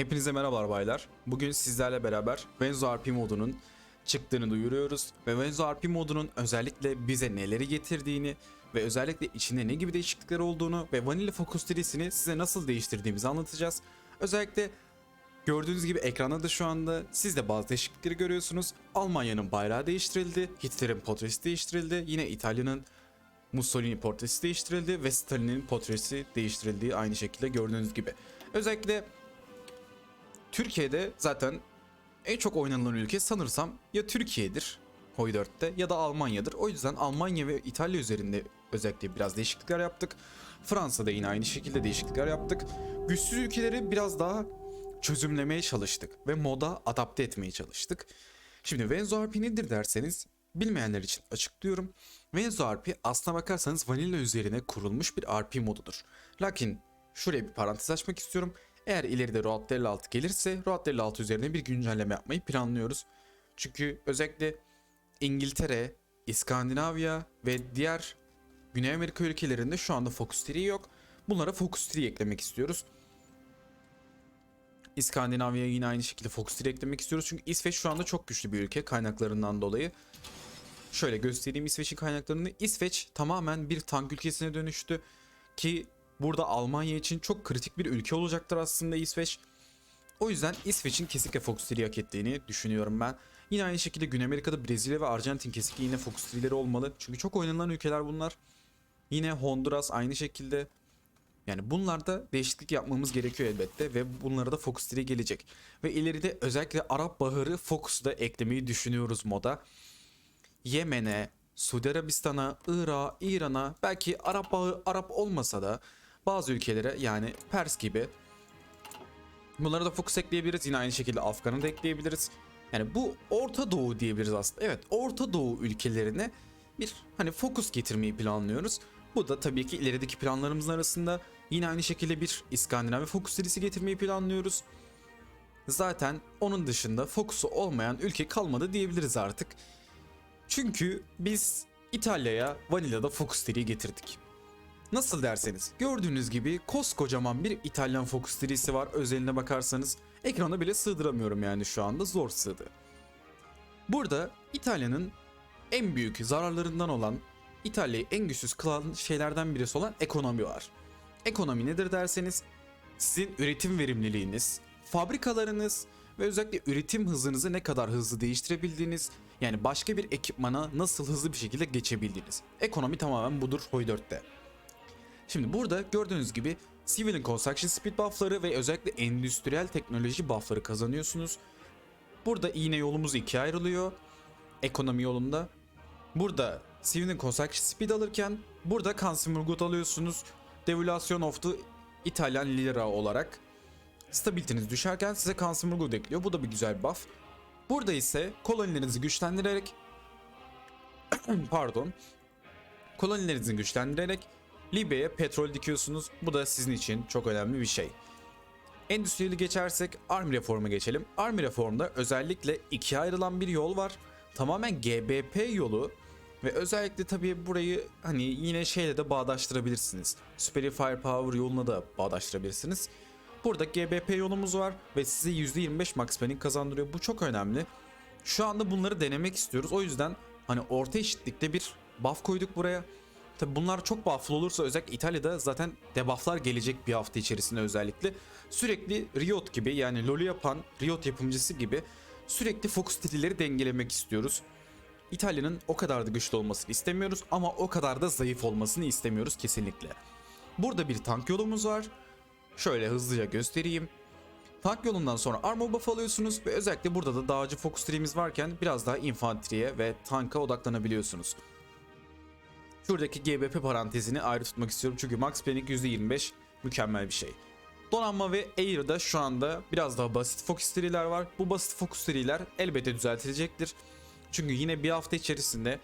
Hepinize merhabalar baylar. Bugün sizlerle beraber Venzo RP modunun çıktığını duyuruyoruz ve Venzo RP modunun özellikle bize neleri getirdiğini ve özellikle içinde ne gibi değişiklikler olduğunu ve Vanilla Focus serisini size nasıl değiştirdiğimizi anlatacağız. Özellikle gördüğünüz gibi ekranda da şu anda siz de bazı değişiklikleri görüyorsunuz. Almanya'nın bayrağı değiştirildi, Hitler'in portresi değiştirildi, yine İtalya'nın Mussolini portresi değiştirildi ve Stalin'in portresi değiştirildiği aynı şekilde gördüğünüz gibi. Özellikle Türkiye'de zaten en çok oynanılan ülke sanırsam ya Türkiye'dir Hoi 4'te ya da Almanya'dır. O yüzden Almanya ve İtalya üzerinde özellikle biraz değişiklikler yaptık. Fransa'da yine aynı şekilde değişiklikler yaptık. Güçsüz ülkeleri biraz daha çözümlemeye çalıştık ve moda adapte etmeye çalıştık. Şimdi Venzo RP nedir derseniz bilmeyenler için açıklıyorum. Venzo RP aslına bakarsanız vanilla üzerine kurulmuş bir RP modudur. Lakin şuraya bir parantez açmak istiyorum. Eğer ileride Road 56 gelirse Road 56 üzerine bir güncelleme yapmayı planlıyoruz. Çünkü özellikle İngiltere, İskandinavya ve diğer Güney Amerika ülkelerinde şu anda Focus Tree yok. Bunlara Focus Tree eklemek istiyoruz. İskandinavya'ya yine aynı şekilde Focus Tree eklemek istiyoruz. Çünkü İsveç şu anda çok güçlü bir ülke kaynaklarından dolayı. Şöyle göstereyim İsveç'in kaynaklarını. İsveç tamamen bir tank ülkesine dönüştü. Ki burada Almanya için çok kritik bir ülke olacaktır aslında İsveç. O yüzden İsveç'in kesinlikle Focus Tree hak ettiğini düşünüyorum ben. Yine aynı şekilde Güney Amerika'da Brezilya ve Arjantin kesinlikle yine Focus Tree'leri olmalı. Çünkü çok oynanılan ülkeler bunlar. Yine Honduras aynı şekilde. Yani bunlarda değişiklik yapmamız gerekiyor elbette ve bunlara da Focus Tree gelecek. Ve ileride özellikle Arap Baharı Focus'u da eklemeyi düşünüyoruz moda. Yemen'e, Suudi Arabistan'a, Irak'a, İran'a belki Arap bağı Arap olmasa da bazı ülkelere yani Pers gibi bunlara da fokus ekleyebiliriz. Yine aynı şekilde Afgan'ı da ekleyebiliriz. Yani bu Orta Doğu diyebiliriz aslında. Evet Orta Doğu ülkelerine bir hani fokus getirmeyi planlıyoruz. Bu da tabii ki ilerideki planlarımızın arasında yine aynı şekilde bir İskandinav fokus serisi getirmeyi planlıyoruz. Zaten onun dışında fokusu olmayan ülke kalmadı diyebiliriz artık. Çünkü biz İtalya'ya Vanilla'da Focus Tree'yi getirdik. Nasıl derseniz gördüğünüz gibi koskocaman bir İtalyan Focus Tree'si var özeline bakarsanız. Ekrana bile sığdıramıyorum yani şu anda zor sığdı. Burada İtalya'nın en büyük zararlarından olan İtalya'yı en güçsüz kılan şeylerden birisi olan ekonomi var. Ekonomi nedir derseniz sizin üretim verimliliğiniz, fabrikalarınız ve özellikle üretim hızınızı ne kadar hızlı değiştirebildiğiniz yani başka bir ekipmana nasıl hızlı bir şekilde geçebildiğiniz. Ekonomi tamamen budur Hoi 4'te. Şimdi burada gördüğünüz gibi Civilian Construction Speed buffları ve özellikle endüstriyel teknoloji buffları kazanıyorsunuz. Burada yine yolumuz ikiye ayrılıyor. Ekonomi yolunda. Burada Civilian Construction Speed alırken burada Consumer Good alıyorsunuz. Devaluation of the İtalyan lira olarak. Stabiliteniz düşerken size Consumer Good ekliyor. Bu da bir güzel bir buff. Burada ise kolonilerinizi güçlendirerek pardon kolonilerinizi güçlendirerek Libya'ya petrol dikiyorsunuz. Bu da sizin için çok önemli bir şey. Endüstriyeli geçersek Army Reform'a geçelim. Army Reform'da özellikle ikiye ayrılan bir yol var. Tamamen GBP yolu ve özellikle tabii burayı hani yine şeyle de bağdaştırabilirsiniz. Superior Firepower yoluna da bağdaştırabilirsiniz. Burada GBP yolumuz var ve size %25 max spending kazandırıyor. Bu çok önemli. Şu anda bunları denemek istiyoruz. O yüzden hani orta eşitlikte bir buff koyduk buraya. Tabi bunlar çok bufflı olursa özellikle İtalya'da zaten debufflar gelecek bir hafta içerisinde özellikle. Sürekli Riot gibi yani LoL'ü yapan Riot yapımcısı gibi sürekli fokus stilleri dengelemek istiyoruz. İtalya'nın o kadar da güçlü olmasını istemiyoruz ama o kadar da zayıf olmasını istemiyoruz kesinlikle. Burada bir tank yolumuz var. Şöyle hızlıca göstereyim. Tank yolundan sonra armor buff alıyorsunuz ve özellikle burada da dağcı fokus tree'miz varken biraz daha infanteriye ve tanka odaklanabiliyorsunuz. Şuradaki GBP parantezini ayrı tutmak istiyorum çünkü max planning %25 mükemmel bir şey. Donanma ve Air'da şu anda biraz daha basit fokus tree'ler var. Bu basit fokus tree'ler elbette düzeltilecektir. Çünkü yine bir hafta içerisinde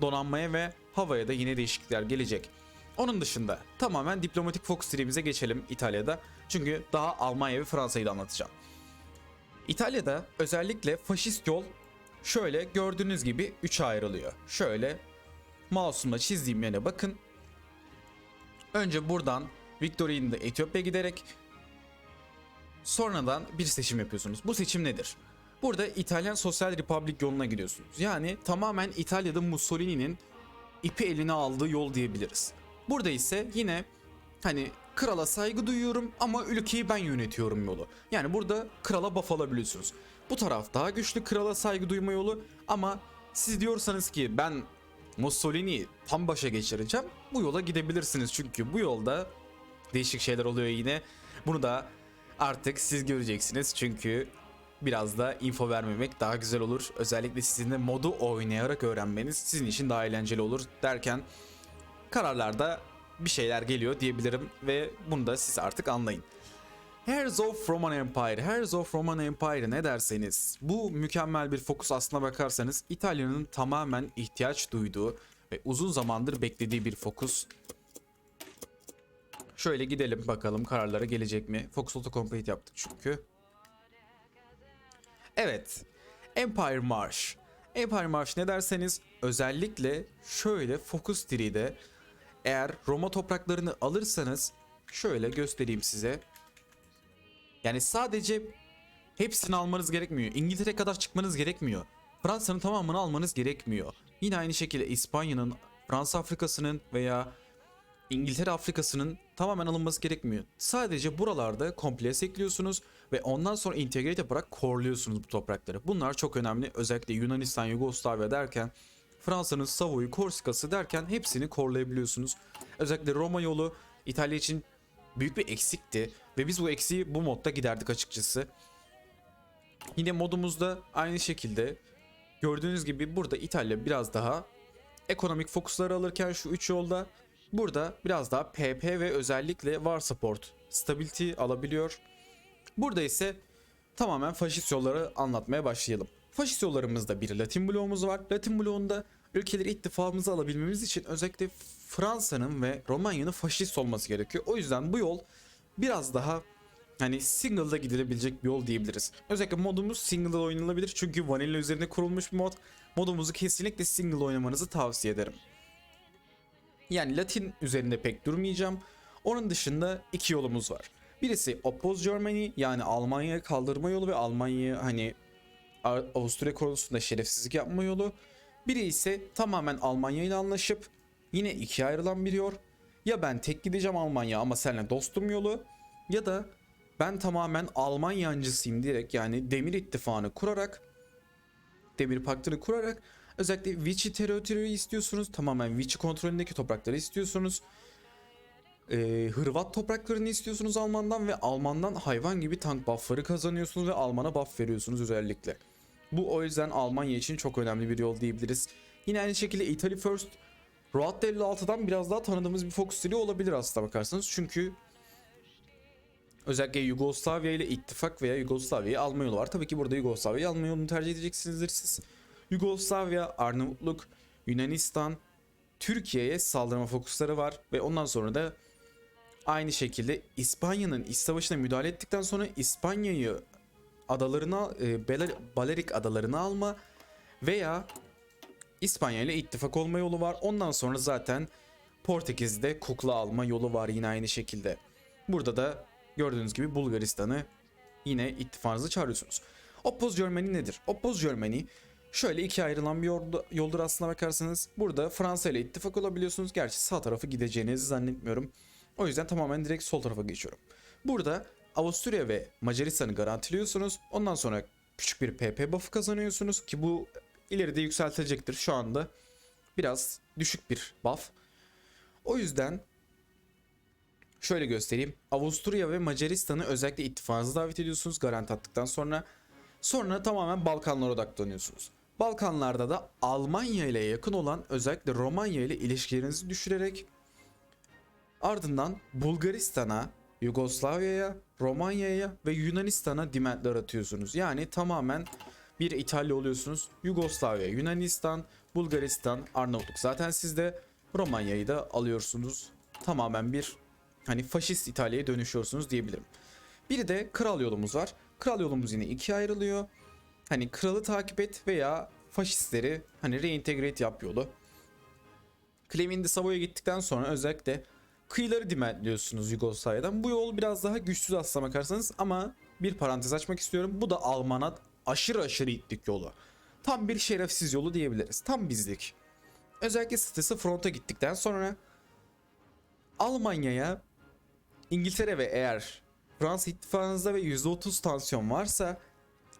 donanmaya ve havaya da yine değişiklikler gelecek. Onun dışında tamamen diplomatik fokus tree'mize geçelim İtalya'da. Çünkü daha Almanya ve Fransa'yı da anlatacağım. İtalya'da özellikle faşist yol şöyle gördüğünüz gibi 3'e ayrılıyor. Şöyle mouse'umla çizdiğim yere bakın. Önce buradan Victoria'nın da Etiyopya giderek sonradan bir seçim yapıyorsunuz. Bu seçim nedir? Burada İtalyan Sosyal Republik yoluna gidiyorsunuz. Yani tamamen İtalya'da Mussolini'nin ipi eline aldığı yol diyebiliriz. Burada ise yine hani krala saygı duyuyorum ama ülkeyi ben yönetiyorum yolu. Yani burada krala buff alabiliyorsunuz. Bu taraf daha güçlü krala saygı duyma yolu ama siz diyorsanız ki ben Mussolini'yi tam başa geçireceğim bu yola gidebilirsiniz. Çünkü bu yolda değişik şeyler oluyor yine. Bunu da artık siz göreceksiniz çünkü biraz da info vermemek daha güzel olur. Özellikle sizin de modu oynayarak öğrenmeniz sizin için daha eğlenceli olur derken kararlarda bir şeyler geliyor diyebilirim ve bunu da siz artık anlayın. Heirs of Roman Empire, Heirs of Roman Empire ne derseniz bu mükemmel bir fokus aslına bakarsanız İtalya'nın tamamen ihtiyaç duyduğu ve uzun zamandır beklediği bir fokus. Şöyle gidelim bakalım kararlara gelecek mi? Focus Autocomplete yaptık çünkü. Evet. Empire March. Empire March ne derseniz özellikle şöyle Focus Tree'de eğer Roma topraklarını alırsanız şöyle göstereyim size. Yani sadece hepsini almanız gerekmiyor. İngiltere kadar çıkmanız gerekmiyor. Fransa'nın tamamını almanız gerekmiyor. Yine aynı şekilde İspanya'nın, Fransa Afrika'sının veya İngiltere Afrika'sının tamamen alınması gerekmiyor. Sadece buralarda komple ekliyorsunuz ve ondan sonra integrate yaparak korluyorsunuz bu toprakları. Bunlar çok önemli. Özellikle Yunanistan, Yugoslavya derken Fransa'nın Savoy'u, Korsika'sı derken hepsini korlayabiliyorsunuz. Özellikle Roma yolu İtalya için büyük bir eksikti ve biz bu eksiği bu modda giderdik açıkçası. Yine modumuzda aynı şekilde gördüğünüz gibi burada İtalya biraz daha ekonomik fokusları alırken şu 3 yolda burada biraz daha PP ve özellikle War Support Stability alabiliyor. Burada ise tamamen faşist yolları anlatmaya başlayalım. Faşist yollarımızda bir Latin bloğumuz var. Latin bloğunda ülkeleri ittifakımıza alabilmemiz için özellikle Fransa'nın ve Romanya'nın faşist olması gerekiyor. O yüzden bu yol biraz daha hani single'da gidilebilecek bir yol diyebiliriz. Özellikle modumuz single'da oynanabilir çünkü vanilla üzerine kurulmuş bir mod. Modumuzu kesinlikle single oynamanızı tavsiye ederim. Yani Latin üzerinde pek durmayacağım. Onun dışında iki yolumuz var. Birisi Oppose Germany yani Almanya'ya kaldırma yolu ve Almanya'yı hani Avusturya konusunda şerefsizlik yapma yolu. Biri ise tamamen Almanya ile anlaşıp yine ikiye ayrılan bir yol. Ya ben tek gideceğim Almanya ama seninle dostum yolu ya da ben tamamen Almanyancısıyım diyerek yani Demir İttifakı'nı kurarak Demir Paktı'nı kurarak özellikle Vichy territory'yi istiyorsunuz. Tamamen Vichy kontrolündeki toprakları istiyorsunuz. Ee, Hırvat topraklarını istiyorsunuz Alman'dan ve Alman'dan hayvan gibi tank buff'ları kazanıyorsunuz ve Alman'a buff veriyorsunuz özellikle. Bu o yüzden Almanya için çok önemli bir yol diyebiliriz. Yine aynı şekilde Italy First Road 56'dan biraz daha tanıdığımız bir fokus stili olabilir aslında bakarsanız. Çünkü özellikle Yugoslavya ile ittifak veya Yugoslavya'yı alma yolu var. Tabii ki burada Yugoslavya'yı alma yolunu tercih edeceksinizdir siz. Yugoslavya, Arnavutluk, Yunanistan, Türkiye'ye saldırma fokusları var ve ondan sonra da aynı şekilde İspanya'nın iç savaşına müdahale ettikten sonra İspanya'yı adalarına e, Balerik adalarını alma veya İspanya ile ittifak olma yolu var. Ondan sonra zaten Portekiz'de kukla alma yolu var yine aynı şekilde. Burada da gördüğünüz gibi Bulgaristan'ı yine ittifakınızı çağırıyorsunuz. Oppose Germany nedir? Oppose Germany şöyle ikiye ayrılan bir yoldur aslına bakarsanız. Burada Fransa ile ittifak olabiliyorsunuz. Gerçi sağ tarafı gideceğinizi zannetmiyorum. O yüzden tamamen direkt sol tarafa geçiyorum. Burada Avusturya ve Macaristan'ı garantiliyorsunuz. Ondan sonra küçük bir PP buff'ı kazanıyorsunuz ki bu ileride yükseltilecektir. Şu anda biraz düşük bir buff. O yüzden şöyle göstereyim. Avusturya ve Macaristan'ı özellikle ittifakınıza davet ediyorsunuz garanti attıktan sonra. Sonra tamamen Balkanlara odaklanıyorsunuz. Balkanlarda da Almanya ile yakın olan özellikle Romanya ile ilişkilerinizi düşürerek ardından Bulgaristan'a, Yugoslavya'ya, Romanya'ya ve Yunanistan'a dimentler atıyorsunuz. Yani tamamen bir İtalya oluyorsunuz. Yugoslavya, Yunanistan, Bulgaristan, Arnavutluk zaten sizde. Romanya'yı da alıyorsunuz. Tamamen bir hani faşist İtalya'ya dönüşüyorsunuz diyebilirim. Bir de kral yolumuz var. Kral yolumuz yine ikiye ayrılıyor. Hani kralı takip et veya faşistleri hani reintegrate yap yolu. Cleveland'i Savoy'a gittikten sonra özellikle kıyıları dimentliyorsunuz Yugoslavya'dan. Bu yol biraz daha güçsüz aslına bakarsanız ama bir parantez açmak istiyorum. Bu da Alman'a aşırı aşırı itlik yolu. Tam bir şerefsiz yolu diyebiliriz. Tam bizlik. Özellikle sitesi fronta gittikten sonra Almanya'ya İngiltere ve eğer Fransa ittifakınızda ve %30 tansiyon varsa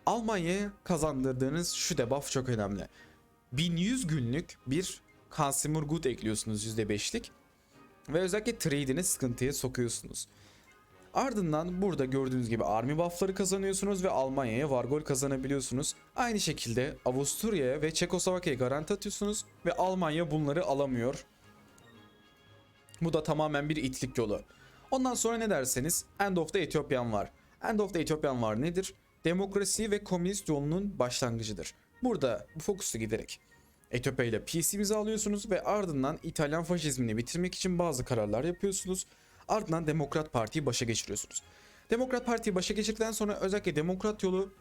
Almanya'ya kazandırdığınız şu debuff çok önemli. 1100 günlük bir Consumer ekliyorsunuz %5'lik ve özellikle trade'ini sıkıntıya sokuyorsunuz. Ardından burada gördüğünüz gibi army buff'ları kazanıyorsunuz ve Almanya'ya Vargol kazanabiliyorsunuz. Aynı şekilde Avusturya'ya ve Çekoslovakya'ya garanti atıyorsunuz ve Almanya bunları alamıyor. Bu da tamamen bir itlik yolu. Ondan sonra ne derseniz End of the Ethiopian var. End of the Ethiopian var nedir? Demokrasi ve komünist yolunun başlangıcıdır. Burada bu fokusu giderek Etiyopya ile peace imzalıyorsunuz ve ardından İtalyan faşizmini bitirmek için bazı kararlar yapıyorsunuz. Ardından Demokrat Parti'yi başa geçiriyorsunuz. Demokrat Parti'yi başa geçirdikten sonra özellikle Demokrat yolu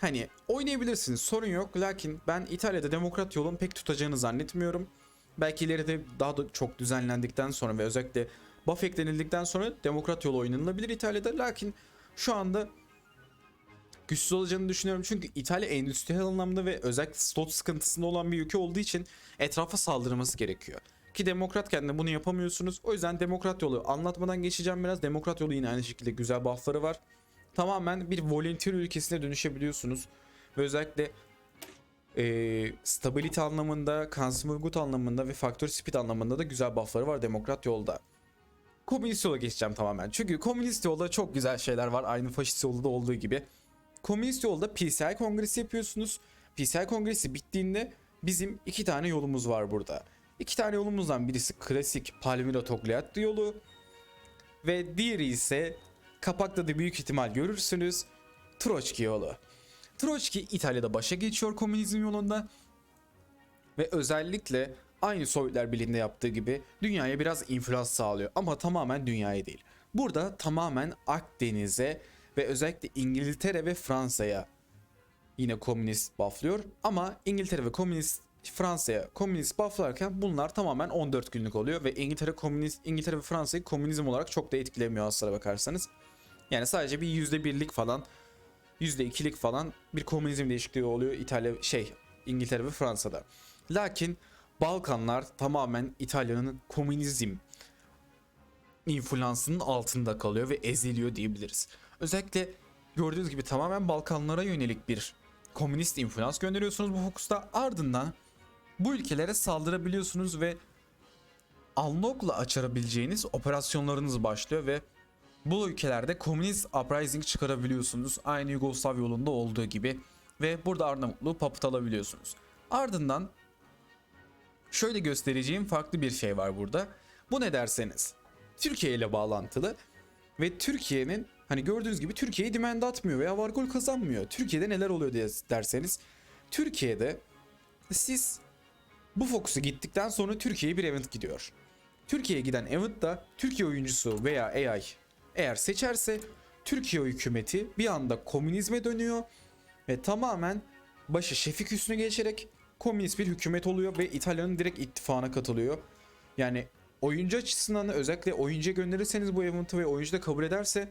hani oynayabilirsiniz sorun yok. Lakin ben İtalya'da Demokrat yolun pek tutacağını zannetmiyorum. Belki ileride daha da çok düzenlendikten sonra ve özellikle buff eklenildikten sonra Demokrat yolu oynanılabilir İtalya'da. Lakin şu anda güçsüz olacağını düşünüyorum. Çünkü İtalya endüstriyel anlamda ve özellikle slot sıkıntısında olan bir ülke olduğu için etrafa saldırması gerekiyor. Ki demokratken de bunu yapamıyorsunuz. O yüzden demokrat yolu anlatmadan geçeceğim biraz. Demokrat yolu yine aynı şekilde güzel buffları var. Tamamen bir volunteer ülkesine dönüşebiliyorsunuz. Ve özellikle eee stability anlamında, consumer good anlamında ve factory speed anlamında da güzel buffları var demokrat yolda. Komünist yola geçeceğim tamamen. Çünkü komünist yolda çok güzel şeyler var. Aynı faşist yolda olduğu gibi. Komünist yolda PCI kongresi yapıyorsunuz. PCI kongresi bittiğinde bizim iki tane yolumuz var burada. İki tane yolumuzdan birisi klasik Palmiro Togliatti yolu ve diğeri ise kapakta da büyük ihtimal görürsünüz Troçki yolu. Troçki İtalya'da başa geçiyor komünizm yolunda ve özellikle aynı Sovyetler Birliği'nde yaptığı gibi dünyaya biraz inflas sağlıyor ama tamamen dünyaya değil. Burada tamamen Akdeniz'e ve özellikle İngiltere ve Fransa'ya yine komünist bufflıyor ama İngiltere ve komünist Fransa'ya komünist bufflarken bunlar tamamen 14 günlük oluyor ve İngiltere komünist İngiltere ve Fransa'yı komünizm olarak çok da etkilemiyor aslına bakarsanız. Yani sadece bir %1'lik falan %2'lik falan bir komünizm değişikliği oluyor İtalya şey İngiltere ve Fransa'da. Lakin Balkanlar tamamen İtalya'nın komünizm influansının altında kalıyor ve eziliyor diyebiliriz. Özellikle gördüğünüz gibi tamamen Balkanlara yönelik bir komünist influans gönderiyorsunuz bu fokusta. Ardından bu ülkelere saldırabiliyorsunuz ve Alnok'la açabileceğiniz operasyonlarınız başlıyor ve bu ülkelerde komünist uprising çıkarabiliyorsunuz. Aynı Yugoslav yolunda olduğu gibi ve burada Arnavutluğu papıt alabiliyorsunuz. Ardından şöyle göstereceğim farklı bir şey var burada. Bu ne derseniz Türkiye ile bağlantılı ve Türkiye'nin hani gördüğünüz gibi Türkiye'yi dimende atmıyor veya var gol kazanmıyor. Türkiye'de neler oluyor diye derseniz Türkiye'de siz bu fokusu gittikten sonra Türkiye'ye bir event gidiyor. Türkiye'ye giden eventta Türkiye oyuncusu veya AI eğer seçerse Türkiye hükümeti bir anda komünizme dönüyor ve tamamen başı Şefik Hüsnü geçerek komünist bir hükümet oluyor ve İtalya'nın direkt ittifakına katılıyor. Yani oyuncu açısından da özellikle oyuncuya gönderirseniz bu event'ı ve oyuncu da kabul ederse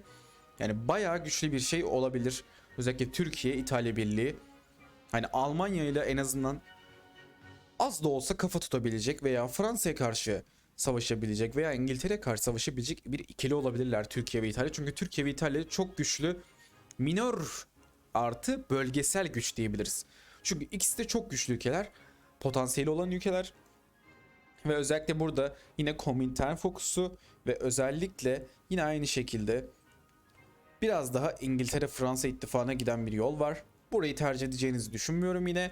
yani bayağı güçlü bir şey olabilir. Özellikle Türkiye, İtalya Birliği. Hani Almanya ile en azından az da olsa kafa tutabilecek veya Fransa'ya karşı savaşabilecek veya İngiltere'ye karşı savaşabilecek bir ikili olabilirler Türkiye ve İtalya. Çünkü Türkiye ve İtalya çok güçlü minor artı bölgesel güç diyebiliriz. Çünkü ikisi de çok güçlü ülkeler. Potansiyeli olan ülkeler. Ve özellikle burada yine Komintern fokusu ve özellikle yine aynı şekilde biraz daha İngiltere-Fransa ittifakına giden bir yol var. Burayı tercih edeceğinizi düşünmüyorum yine.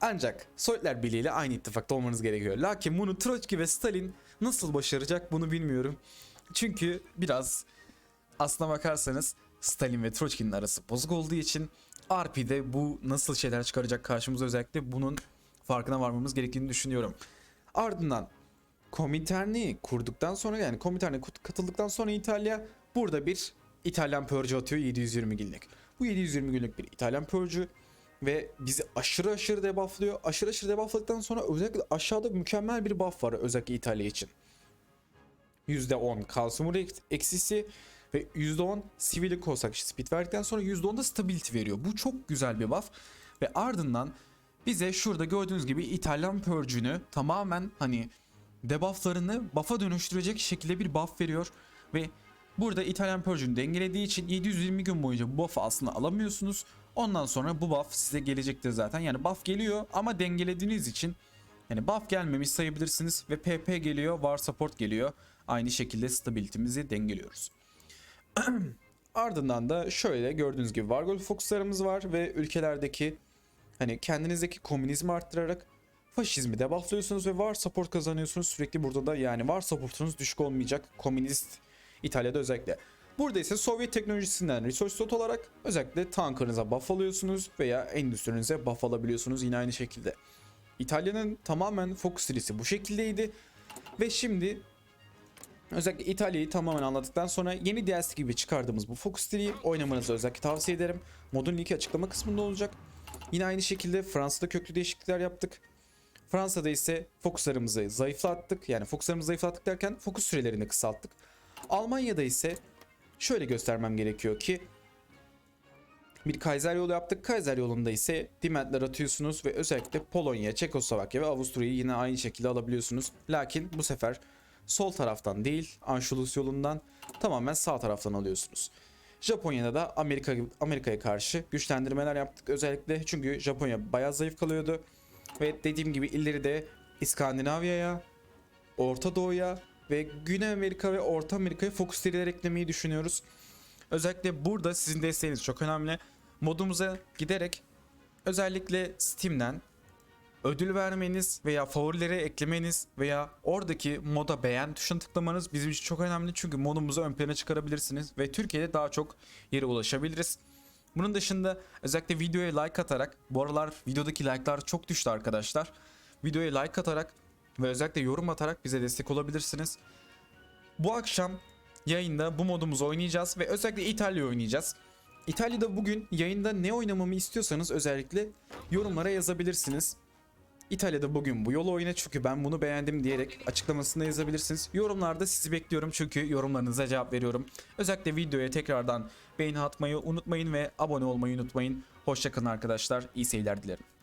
Ancak Sovyetler Birliği ile aynı ittifakta olmanız gerekiyor. Lakin bunu Troçki ve Stalin nasıl başaracak bunu bilmiyorum. Çünkü biraz aslına bakarsanız Stalin ve Troçki'nin arası bozuk olduğu için RP'de bu nasıl şeyler çıkaracak karşımıza özellikle bunun farkına varmamız gerektiğini düşünüyorum. Ardından Komintern'i kurduktan sonra yani Komintern'e katıldıktan sonra İtalya burada bir İtalyan purge atıyor 720 günlük. Bu 720 günlük bir İtalyan purge'ü ve bizi aşırı aşırı debufflıyor. Aşırı aşırı debuffladıktan sonra özellikle aşağıda mükemmel bir buff var özellikle İtalya için. %10 kalsiyum eksisi Ve %10 Civic olsak speed verdikten sonra %10 da stability veriyor. Bu çok güzel bir buff. Ve ardından bize şurada gördüğünüz gibi İtalyan Purge'ünü tamamen hani debufflarını buff'a dönüştürecek şekilde bir buff veriyor. Ve burada İtalyan Purge'ünü dengelediği için 720 gün boyunca bu buff'ı aslında alamıyorsunuz. Ondan sonra bu buff size gelecektir zaten. Yani buff geliyor ama dengelediğiniz için yani buff gelmemiş sayabilirsiniz ve PP geliyor, var support geliyor. Aynı şekilde stability'mizi dengeliyoruz. Ardından da şöyle gördüğünüz gibi Vargol Fox'larımız var ve ülkelerdeki hani kendinizdeki komünizmi arttırarak faşizmi debufflıyorsunuz ve var support kazanıyorsunuz. Sürekli burada da yani var supportunuz düşük olmayacak komünist İtalya'da özellikle. Burada ise Sovyet teknolojisinden resource slot olarak özellikle tankerınıza buff alıyorsunuz veya endüstrinize buff alabiliyorsunuz yine aynı şekilde. İtalya'nın tamamen fokus serisi bu şekildeydi. Ve şimdi özellikle İtalya'yı tamamen anlattıktan sonra yeni DLC gibi çıkardığımız bu Focus Tree'yi oynamanızı özellikle tavsiye ederim. Modun linki açıklama kısmında olacak. Yine aynı şekilde Fransa'da köklü değişiklikler yaptık. Fransa'da ise fokuslarımızı zayıflattık. Yani fokuslarımızı zayıflattık derken fokus sürelerini kısalttık. Almanya'da ise şöyle göstermem gerekiyor ki bir Kaiser yolu yaptık. Kaiser yolunda ise dimentler atıyorsunuz ve özellikle Polonya, Çekoslovakya ve Avusturya'yı yine aynı şekilde alabiliyorsunuz. Lakin bu sefer sol taraftan değil Anschluss yolundan tamamen sağ taraftan alıyorsunuz. Japonya'da da Amerika Amerika'ya karşı güçlendirmeler yaptık özellikle çünkü Japonya bayağı zayıf kalıyordu ve dediğim gibi illeri de İskandinavya'ya, Orta Doğu'ya ve Güney Amerika ve Orta Amerika'ya fokus seriler eklemeyi düşünüyoruz. Özellikle burada sizin desteğiniz çok önemli. Modumuza giderek özellikle Steam'den ödül vermeniz veya favorilere eklemeniz veya oradaki moda beğen tuşuna tıklamanız bizim için çok önemli. Çünkü modumuzu ön plana çıkarabilirsiniz ve Türkiye'de daha çok yere ulaşabiliriz. Bunun dışında özellikle videoya like atarak bu aralar videodaki like'lar çok düştü arkadaşlar. Videoya like atarak ve özellikle yorum atarak bize destek olabilirsiniz. Bu akşam yayında bu modumuzu oynayacağız ve özellikle İtalya oynayacağız. İtalya'da bugün yayında ne oynamamı istiyorsanız özellikle yorumlara yazabilirsiniz. İtalya'da bugün bu yolu oyna çünkü ben bunu beğendim diyerek açıklamasında yazabilirsiniz. Yorumlarda sizi bekliyorum çünkü yorumlarınıza cevap veriyorum. Özellikle videoya tekrardan beğeni atmayı unutmayın ve abone olmayı unutmayın. Hoşçakalın arkadaşlar. İyi seyirler dilerim.